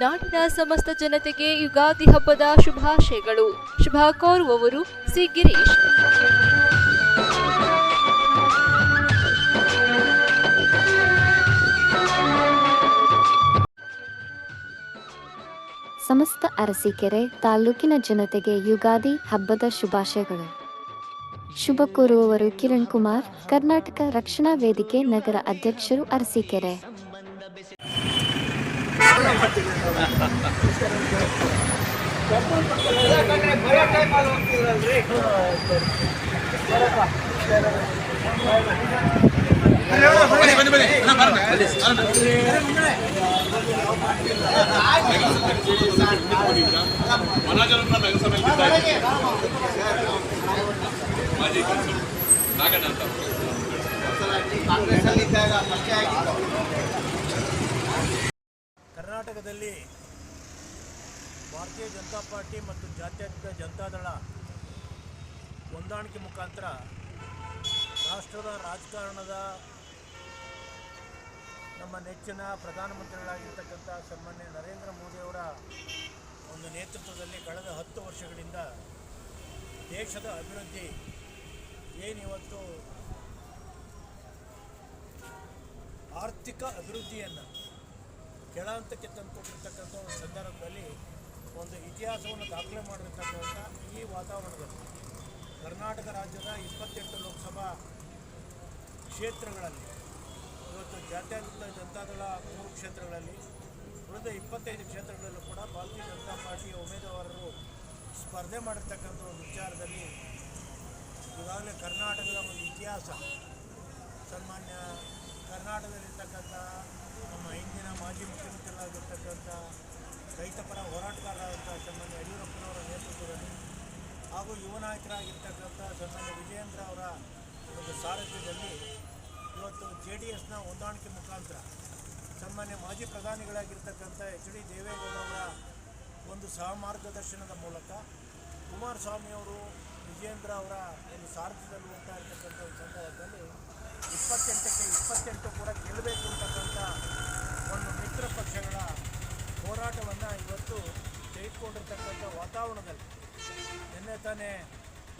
ನಾಡಿನ ಸಮಸ್ತ ಜನತೆಗೆ ಯುಗಾದಿ ಹಬ್ಬದ ಶುಭಾಶಯಗಳು. ಶುಭ ಕೋರುವವರು ಸಿ. ಗಿರೀಶ್. ಸಮಸ್ತ ಅರಸೀಕೆರೆ ತಾಲೂಕಿನ ಜನತೆಗೆ ಯುಗಾದಿ ಹಬ್ಬದ ಶುಭಾಶಯಗಳು. ಶುಭ ಕೋರುವವರು ಕಿರಣ್ ಕುಮಾರ್, ಕರ್ನಾಟಕ ರಕ್ಷಣಾ ವೇದಿಕೆ ನಗರ ಅಧ್ಯಕ್ಷರು ಅರಸೀಕೆರೆ. ಮನಾಜರನ್ನ ನಗರಸಭೆಯಲ್ಲಿ ಮಾಜಿ ನಾಗಣ್ಣ ಅಂತ ಕರ್ನಾಟಕದಲ್ಲಿ ಭಾರತೀಯ ಜನತಾ ಪಾರ್ಟಿ ಮತ್ತು ಜಾತ್ಯತೀತ ಜನತಾದಳ ಹೊಂದಾಣಿಕೆ ಮುಖಾಂತರ ರಾಷ್ಟ್ರದ ರಾಜಕಾರಣದ ನಮ್ಮ ನೆಚ್ಚಿನ ಪ್ರಧಾನಮಂತ್ರಿಗಳಾಗಿರ್ತಕ್ಕಂಥ ಸನ್ಮಾನ್ಯ ನರೇಂದ್ರ ಮೋದಿಯವರ ಒಂದು ನೇತೃತ್ವದಲ್ಲಿ ಕಳೆದ ಹತ್ತು ವರ್ಷಗಳಿಂದ ದೇಶದ ಅಭಿವೃದ್ಧಿ ಏನಿವತ್ತು ಆರ್ಥಿಕ ಅಭಿವೃದ್ಧಿಯನ್ನು ಕೆಳಹಂತಕ್ಕೆ ತಂದುಕೊಟ್ಟಿರ್ತಕ್ಕಂಥ ಒಂದು ಸಂದರ್ಭದಲ್ಲಿ ಒಂದು ಇತಿಹಾಸವನ್ನು ದಾಖಲೆ ಮಾಡಿರ್ತಕ್ಕಂಥ ಈ ವಾತಾವರಣದಲ್ಲಿ ಕರ್ನಾಟಕ ರಾಜ್ಯದ ಇಪ್ಪತ್ತೆಂಟು ಲೋಕಸಭಾ ಕ್ಷೇತ್ರಗಳಲ್ಲಿ, ಇವತ್ತು ಜಾತ್ಯತೀತ ಜನತಾದಳ ಮೂರು ಕ್ಷೇತ್ರಗಳಲ್ಲಿ, ಉಳಿದ ಇಪ್ಪತ್ತೈದು ಕ್ಷೇತ್ರಗಳಲ್ಲೂ ಕೂಡ ಭಾರತೀಯ ಜನತಾ ಪಾರ್ಟಿಯ ಉಮೇದುವಾರರು ಸ್ಪರ್ಧೆ ಮಾಡಿರ್ತಕ್ಕಂಥ ಒಂದು ವಿಚಾರದಲ್ಲಿ ಈಗಾಗಲೇ ಕರ್ನಾಟಕದ ಒಂದು ಇತಿಹಾಸ ಸನ್ಮಾನ್ಯ ಕರ್ನಾಟಕದಲ್ಲಿರ್ತಕ್ಕಂಥ ನಮ್ಮ ಹಿಂದಿನ ಮಾಜಿ ಮುಖ್ಯಮಂತ್ರಿಗಳಾಗಿರ್ತಕ್ಕಂಥ ರೈತಪರ ಹೋರಾಟಗಾರರಾದಂಥ ಸನ್ಮಾನ್ಯ ಯಡಿಯೂರಪ್ಪನವರ ನೇತೃತ್ವದಲ್ಲಿ ಹಾಗೂ ಯುವ ನಾಯಕರಾಗಿರ್ತಕ್ಕಂಥ ಸನ್ಮಾನ್ಯ ವಿಜಯೇಂದ್ರ ಅವರ ಒಂದು ಸಾರಥ್ಯದಲ್ಲಿ ಇವತ್ತು ಜೆ ಡಿ ಎಸ್ನ ಹೊಂದಾಣಿಕೆ ಮುಖಾಂತರ ಸನ್ಮಾನ್ಯ ಮಾಜಿ ಪ್ರಧಾನಿಗಳಾಗಿರ್ತಕ್ಕಂಥ ಎಚ್ ಡಿ ದೇವೇಗೌಡರವರ ಒಂದು ಸಹ ಮಾರ್ಗದರ್ಶನದ ಮೂಲಕ ಕುಮಾರಸ್ವಾಮಿಯವರು ವಿಜಯೇಂದ್ರ ಅವರ ಒಂದು ಸಾರಥ್ಯದಲ್ಲಿ ಹೋಗ್ತಾ ಸಂದರ್ಭದಲ್ಲಿ ಇಪ್ಪತ್ತೆಂಟಕ್ಕೆ ಇಪ್ಪತ್ತೆಂಟು ಕೂಡ ಗೆಲ್ಲಬೇಕು ಅಂತಕ್ಕಂಥ ಒಂದು ಮಿತ್ರ ಪಕ್ಷಗಳ ಹೋರಾಟವನ್ನು ಇವತ್ತು ತೆಗೆದುಕೊಂಡಿರ್ತಕ್ಕಂಥ ವಾತಾವರಣದಲ್ಲಿ. ನಿನ್ನೆ ತಾನೇ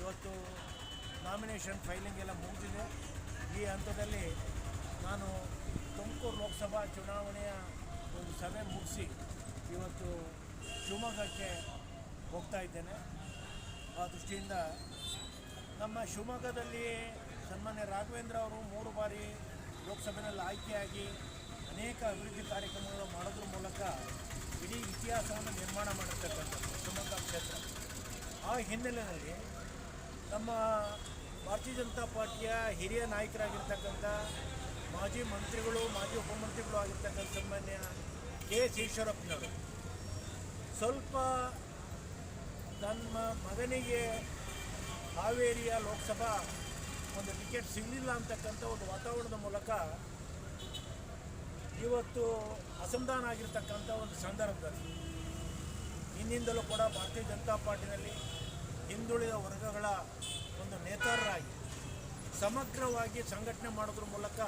ಇವತ್ತು ನಾಮಿನೇಷನ್ ಫೈಲಿಂಗ್ ಎಲ್ಲ ಮುಗಿದಿದೆ. ಈ ಹಂತದಲ್ಲಿ ನಾನು ತುಮಕೂರು ಲೋಕಸಭಾ ಚುನಾವಣೆಯ ಒಂದು ಸಭೆ ಮುಗಿಸಿ ಇವತ್ತು ಶಿವಮೊಗ್ಗಕ್ಕೆ ಹೋಗ್ತಾ ಇದ್ದೇನೆ. ಆ ದೃಷ್ಟಿಯಿಂದ ನಮ್ಮ ಶಿವಮೊಗ್ಗದಲ್ಲಿ ಸನ್ಮಾನ್ಯ ರಾಘವೇಂದ್ರ ಅವರು ಮೂರು ಬಾರಿ ಲೋಕಸಭೆಯಲ್ಲಿ ಆಯ್ಕೆಯಾಗಿ ಅನೇಕ ಅಭಿವೃದ್ಧಿ ಕಾರ್ಯಕ್ರಮಗಳನ್ನು ಮಾಡೋದ್ರ ಮೂಲಕ ಇಡೀ ಇತಿಹಾಸವನ್ನು ನಿರ್ಮಾಣ ಮಾಡಿರ್ತಕ್ಕಂಥದ್ದು ಶಿವಮೊಗ್ಗ ಕ್ಷೇತ್ರ. ಆ ಹಿನ್ನೆಲೆಯಲ್ಲಿ ನಮ್ಮ ಭಾರತೀಯ ಜನತಾ ಪಾರ್ಟಿಯ ಹಿರಿಯ ನಾಯಕರಾಗಿರ್ತಕ್ಕಂಥ ಮಾಜಿ ಮಂತ್ರಿಗಳು, ಮಾಜಿ ಉಪಮಂತ್ರಿಗಳು ಆಗಿರ್ತಕ್ಕಂಥ ಸನ್ಮಾನ್ಯ ಕೆ ಎಸ್ ಈಶ್ವರಪ್ಪನವರು. ಸ್ವಲ್ಪ ತಮ್ಮ ಮಗನಿಗೆ ಹಾವೇರಿಯ ಲೋಕಸಭಾ ಒಂದು ಟಿಕೆಟ್ ಸಿಗಲಿಲ್ಲ ಅಂತಕ್ಕಂಥ ಒಂದು ವಾತಾವರಣದ ಮೂಲಕ ಇವತ್ತು ಅಸಂಧಾನ ಆಗಿರ್ತಕ್ಕಂಥ ಒಂದು ಸಂದರ್ಭದಲ್ಲಿ, ಹಿಂದಿಂದಲೂ ಕೂಡ ಭಾರತೀಯ ಜನತಾ ಪಾರ್ಟಿನಲ್ಲಿ ಹಿಂದುಳಿದ ವರ್ಗಗಳ ಒಂದು ನೇತಾರರಾಗಿ ಸಮಗ್ರವಾಗಿ ಸಂಘಟನೆ ಮಾಡೋದ್ರ ಮೂಲಕ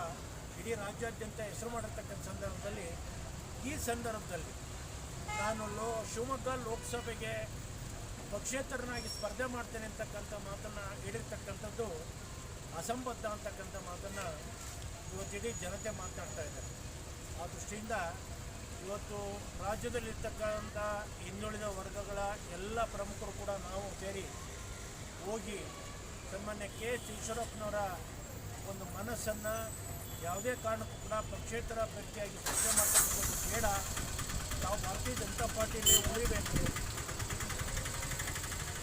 ಇಡೀ ರಾಜ್ಯಾದ್ಯಂತ ಹೆಸರು ಮಾಡಿರ್ತಕ್ಕಂಥ ಸಂದರ್ಭದಲ್ಲಿ, ಈ ಸಂದರ್ಭದಲ್ಲಿ ನಾನು ಲೋ, ಶಿವಮೊಗ್ಗ ಲೋಕಸಭೆಗೆ ಪಕ್ಷೇತರನಾಗಿ ಸ್ಪರ್ಧೆ ಮಾಡ್ತೇನೆ ಅಂತಕ್ಕಂಥ ಮಾತನ್ನು ಹೇಳಿರ್ತಕ್ಕಂಥದ್ದು ಅಸಂಬದ್ಧ ಅಂತಕ್ಕಂಥ ಮಾತನ್ನು ಇವತ್ತಿಡೀ ಜನತೆ ಮಾತಾಡ್ತಾ ಇದ್ದಾರೆ. ಆ ದೃಷ್ಟಿಯಿಂದ ಇವತ್ತು ರಾಜ್ಯದಲ್ಲಿರ್ತಕ್ಕಂಥ ಹಿಂದುಳಿದ ವರ್ಗಗಳ ಎಲ್ಲ ಪ್ರಮುಖರು ಕೂಡ ನಾವು ಸೇರಿ ಹೋಗಿ ಸನ್ಮಾನ್ಯ ಕೆ ಎಸ್ ಈಶ್ವರಪ್ಪನವರ ಒಂದು ಮನಸ್ಸನ್ನು ಯಾವುದೇ ಕಾರಣಕ್ಕೂ ಕೂಡ ಪಕ್ಷೇತರ ಅಭ್ಯರ್ಥಿಯಾಗಿ ಸ್ಪರ್ಧೆ ಮಾಡ್ತಕ್ಕಂಥದ್ದು ಬೇಡ. ನಾವು ಭಾರತೀಯ ಜನತಾ ಪಾರ್ಟಿಯಲ್ಲಿ ಉಳಿಬೇಕು.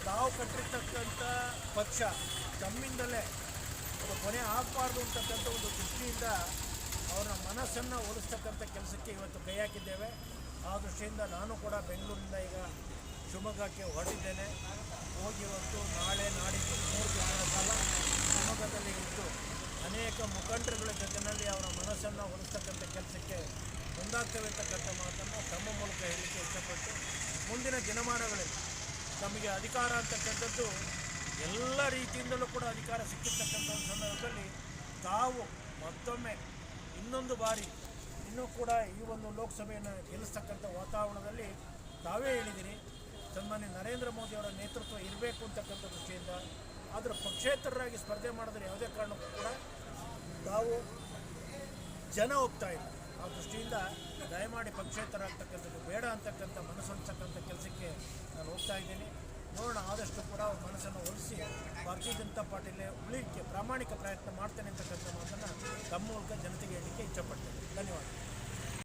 ತಾವು ಕಟ್ಟಿರ್ತಕ್ಕಂಥ ಪಕ್ಷ ತಮ್ಮಿಂದಲೇ ಕೊನೆ ಆಗಬಾರ್ದು ಅಂತಕ್ಕಂಥ ಒಂದು ದೃಷ್ಟಿಯಿಂದ ಅವರ ಮನಸ್ಸನ್ನು ಓದಿಸ್ತಕ್ಕಂಥ ಕೆಲಸಕ್ಕೆ ಇವತ್ತು ಕೈ ಹಾಕಿದ್ದೇವೆ. ಆ ದೃಷ್ಟಿಯಿಂದ ನಾನು ಕೂಡ ಬೆಂಗಳೂರಿಂದ ಈಗ ಶಿವಮೊಗ್ಗಕ್ಕೆ ಹೊರಟಿದ್ದೇನೆ. ಹೋಗಿ ಇವತ್ತು ನಾಳೆ ನಾಡಿದ್ದು ಮೂರು ದಿನಗಳ ಕಾಲ ಶಿವಮೊಗ್ಗದಲ್ಲಿ ಇದ್ದು ಅನೇಕ ಮುಖಂಡರುಗಳ ಜೊತೆಯಲ್ಲಿ ಅವರ ಮನಸ್ಸನ್ನು ಒಲಿಸ್ತಕ್ಕಂಥ ಕೆಲಸಕ್ಕೆ ಮುಂದಾಗ್ತವೆ ಅಂತಕ್ಕಂಥ ಮಾತನ್ನು ತಮ್ಮ ಮೂಲಕ ಹೇಳಲಿಕ್ಕೆ ಇಷ್ಟಪಟ್ಟು ಮುಂದಿನ ದಿನಮಾನಗಳಲ್ಲಿ ತಮಗೆ ಅಧಿಕಾರ ಅಂತಕ್ಕಂಥದ್ದು ಎಲ್ಲ ರೀತಿಯಿಂದಲೂ ಕೂಡ ಅಧಿಕಾರ ಸಿಕ್ಕಿರ್ತಕ್ಕಂಥ ಒಂದು ಸಂದರ್ಭದಲ್ಲಿ ತಾವು ಮತ್ತೊಮ್ಮೆ ಇನ್ನೊಂದು ಬಾರಿ ಇನ್ನೂ ಕೂಡ ಈ ಒಂದು ಲೋಕಸಭೆಯನ್ನು ಗೆಲ್ಲಿಸ್ತಕ್ಕಂಥ ವಾತಾವರಣದಲ್ಲಿ ತಾವೇ ಹೇಳಿದಿರಿ ಸನ್ಮಾನ್ಯ ನರೇಂದ್ರ ಮೋದಿಯವರ ನೇತೃತ್ವ ಇರಬೇಕು ಅಂತಕ್ಕಂಥ ದೃಷ್ಟಿಯಿಂದ ಆದರೆ ಪಕ್ಷೇತರರಾಗಿ ಸ್ಪರ್ಧೆ ಮಾಡಿದ್ರೆ ಯಾವುದೇ ಕಾರಣಕ್ಕೂ ಕೂಡ ತಾವು ಜನ ಹೋಗ್ತಾ ಇಲ್ಲ. ಆ ದೃಷ್ಟಿಯಿಂದ ದಯಮಾಡಿ ಪಕ್ಷೇತರ ಆಗ್ತಕ್ಕಂಥದ್ದು ಬೇಡ ಅಂತಕ್ಕಂಥ ಮನಸ್ಸೊಲಿಸ್ತಕ್ಕಂಥ ಕೆಲಸಕ್ಕೆ ನಾನು ಹೋಗ್ತಾ ಇದ್ದೀನಿ. ನೋಡೋಣ, ಆದಷ್ಟು ಕೂಡ ಅವ್ರ ಮನಸ್ಸನ್ನು ಒಲಿಸಿ ಭಾರತೀಯ ಜನತಾ ಪಾರ್ಟಿಲಿ ಉಳಿಲಿಕ್ಕೆ ಪ್ರಾಮಾಣಿಕ ಪ್ರಯತ್ನ ಮಾಡ್ತೇನೆ ಅಂತಕ್ಕಂಥ ಮಾತನ್ನು ತಮ್ಮ ಮೂಲಕ ಜನತೆಗೆ ಹೇಳಲಿಕ್ಕೆ ಇಚ್ಛಪಡ್ತೇನೆ. ಧನ್ಯವಾದ